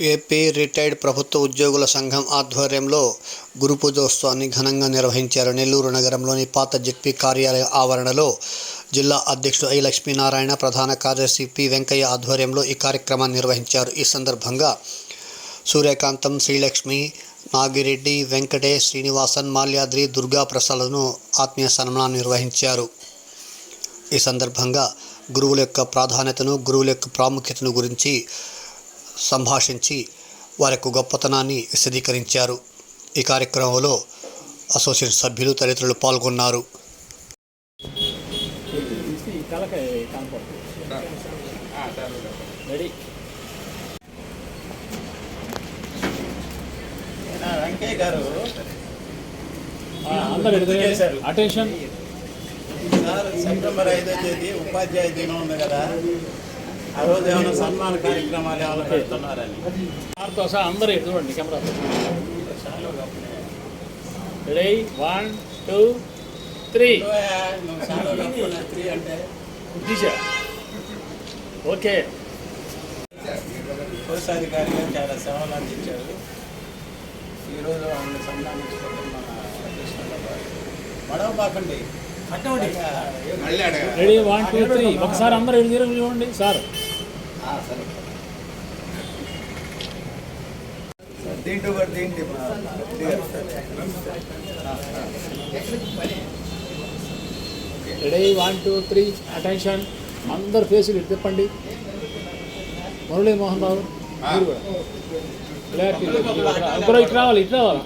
AP retired ప్రభుత్వ ఉద్యోగుల సంఘం ఆధ్వర్యంలో గురు పూజోత్సవాన్ని ఘనంగా నిర్వహించారు. నెల్లూరు నగరంలోని పాత జెడ్పీ కార్యాలయ ఆవరణలో జిల్లా అధ్యక్షుడు ఐ లక్ష్మీనారాయణ ప్రధాన కార్యదర్శి పి వెంకయ్య ఆధ్వర్యంలో ఈ కార్యక్రమాన్ని నిర్వహించారు. ఈ సందర్భంగా సూర్యకాంతం శ్రీలక్ష్మి నాగిరెడ్డి వెంకటేష్ శ్రీనివాసన్ మాల్యాద్రి దుర్గా ప్రసాద్ను ఆత్మీయ సన్మానం నిర్వహించారు. ఈ సందర్భంగా గురువుల యొక్క ప్రాధాన్యతను గురువుల యొక్క ప్రాముఖ్యతను గురించి సంభాషించి వారి యొక్క గొప్పతనాన్ని విశదీకరించారు ఈ కార్యక్రమంలో అసోసియేషన్ సభ్యులు తదితరులు పాల్గొన్నారు. అటెన్షన్ సెప్టెంబర్ ఐదో తేదీ ఉపాధ్యాయ దినం ఉంది కదా ఆ రోజు ఏమైనా సన్మాన కార్యక్రమాలు ఏమైనా పెడుతున్నారని. సార్తో సహా అందరూ camera ready one two three తీసా. ఓకే. కోశాధికారిగా చాలా సేవలు అందించారు. ఈరోజు ఆమెను సన్మానించుకోవడం మన రెడీ వన్ టూ త్రీ ఒకసారి అందరూ తిరిగి చూడండి సార్. దీంట్లో కూడా దీంట్లో ready one two three attention అందరు ఫేసులు ఇటు తిప్పండి. మురళీ మోహన్ రావు మీరు కూడా. ఇటు రావాలి ఇటు రావాలి.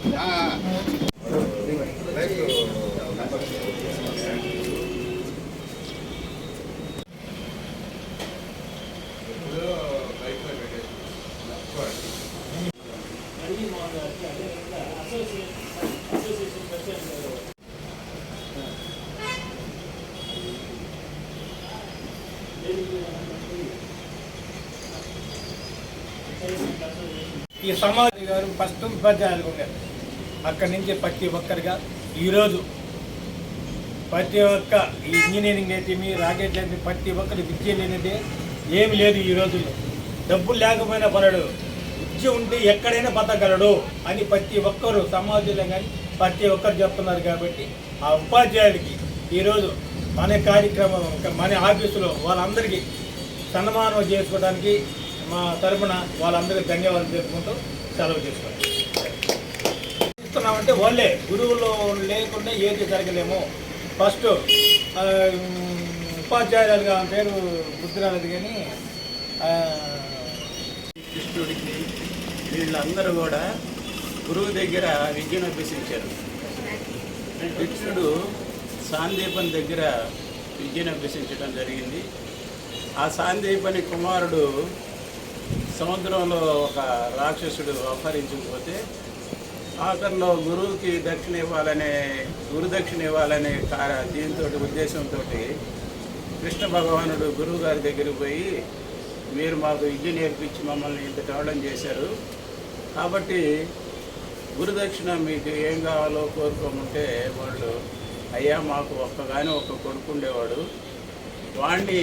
ఈ సమాధి గారు ఫస్ట్ ఉపాధ్యాయులు ఉన్నారు. అక్కడి నుంచి ప్రతి ఒక్కరిగా ఈరోజు ప్రతి ఒక్క ఈ ఇంజనీరింగ్ అయితేమి రాకెట్ అయితే ప్రతి ఒక్కరి విద్య లేనిదే ఏమి లేదు ఈ రోజుల్లో. డబ్బులు లేకపోయినా పడడు విద్య ఉంటే ఎక్కడైనా బతకగలడు అని ప్రతి ఒక్కరు సమాజంలో కానీ ప్రతి ఒక్కరు చెప్తున్నారు కాబట్టి ఆ ఉపాధ్యాయుడికి ఈరోజు మన కార్యక్రమం మన ఆఫీసులో వాళ్ళందరికీ సన్మానం చేసుకోవడానికి మా తరపున వాళ్ళందరికీ ధన్యవాదాలు తెలుపుకుంటూ సెలవు చేసుకోండి ఇస్తున్నామంటే వాళ్ళే గురువులు లేకుండా ఏది జరగలేము. ఫస్ట్ ఆ, ఉపాధ్యాయులుగా పేరు గుర్తురాలేదు కానీ కృష్ణుడికి వీళ్ళందరూ కూడా గురువు దగ్గర విద్యను అభ్యసించారు. కృష్ణుడు సాందీపం దగ్గర విద్యను అభ్యసించడం జరిగింది. ఆ సాందీపని కుమారుడు సముద్రంలో ఒక రాక్షసుడు అపహరించకపోతే ఆఖరిలో గురువుకి దక్షిణ ఇవ్వాలనే గురు దక్షిణ ఇవ్వాలనే కార దీంతో ఉద్దేశంతో కృష్ణ భగవానుడు గురువు గారి దగ్గరికి పోయి మీరు మాకు విద్య నేర్పించి మమ్మల్ని ఇంత కావడం చేశారు. కాబట్టి గురుదక్షిణ మీకు ఏం కావాలో కోరుకోమంటే వాళ్ళు అయ్యా మాకు ఒక్కగానే ఒక కొడుకు ఉండేవాడు. వాణ్ణి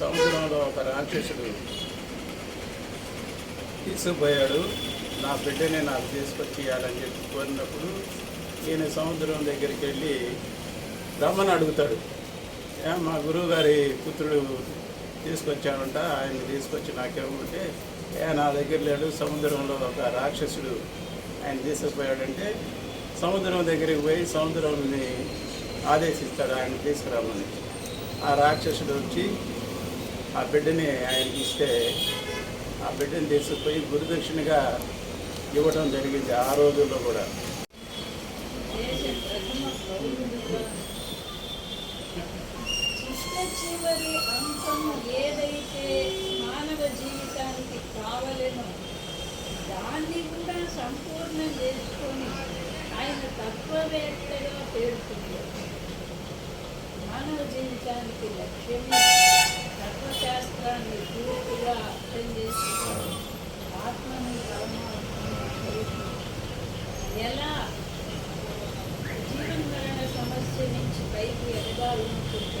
సముద్రంలో ఒక రాక్షసుడు తీసుకుపోయాడు. నా బిడ్డని నాకు తీసుకొచ్చి ఇవ్వాలని చెప్పి కోరినప్పుడు ఈయన సముద్రం దగ్గరికి వెళ్ళి రమ్మని అడుగుతాడు. మా గురువుగారి పుత్రుడు తీసుకొచ్చానంట. ఆయన తీసుకొచ్చి నాకేమంటే ఏ నా దగ్గర లేడు సముద్రంలో ఒక రాక్షసుడు ఆయన తీసుకుపోయాడంటే సముద్రం దగ్గరికి పోయి సముద్రంని ఆదేశిస్తాడు ఆయన తీసుకురామని. ఆ రాక్షసుడు వచ్చి ఆ బిడ్డని ఆయనకి ఇస్తే ఆ బిడ్డని తీసుకుపోయి గురుదక్షిణగా ఇవ్వడం జరిగింది ఆ రోజుల్లో కూడా. చివరి అంశం ఏదైతే మానవ జీవితానికి కావలేనో దాన్ని కూడా సంపూర్ణం చేసుకొని ఆయన తత్వవేత్తగా పేర్కొన్నారు మానవ జీవితానికి లక్ష్యం తత్వశాస్త్రాన్ని పూర్తిగా అర్థం చేసుకుని ఆత్మని పరమాత్మని ఎలా జీవన మరణ సమస్య నుంచి పైకి ఎదగాలనుకుంటే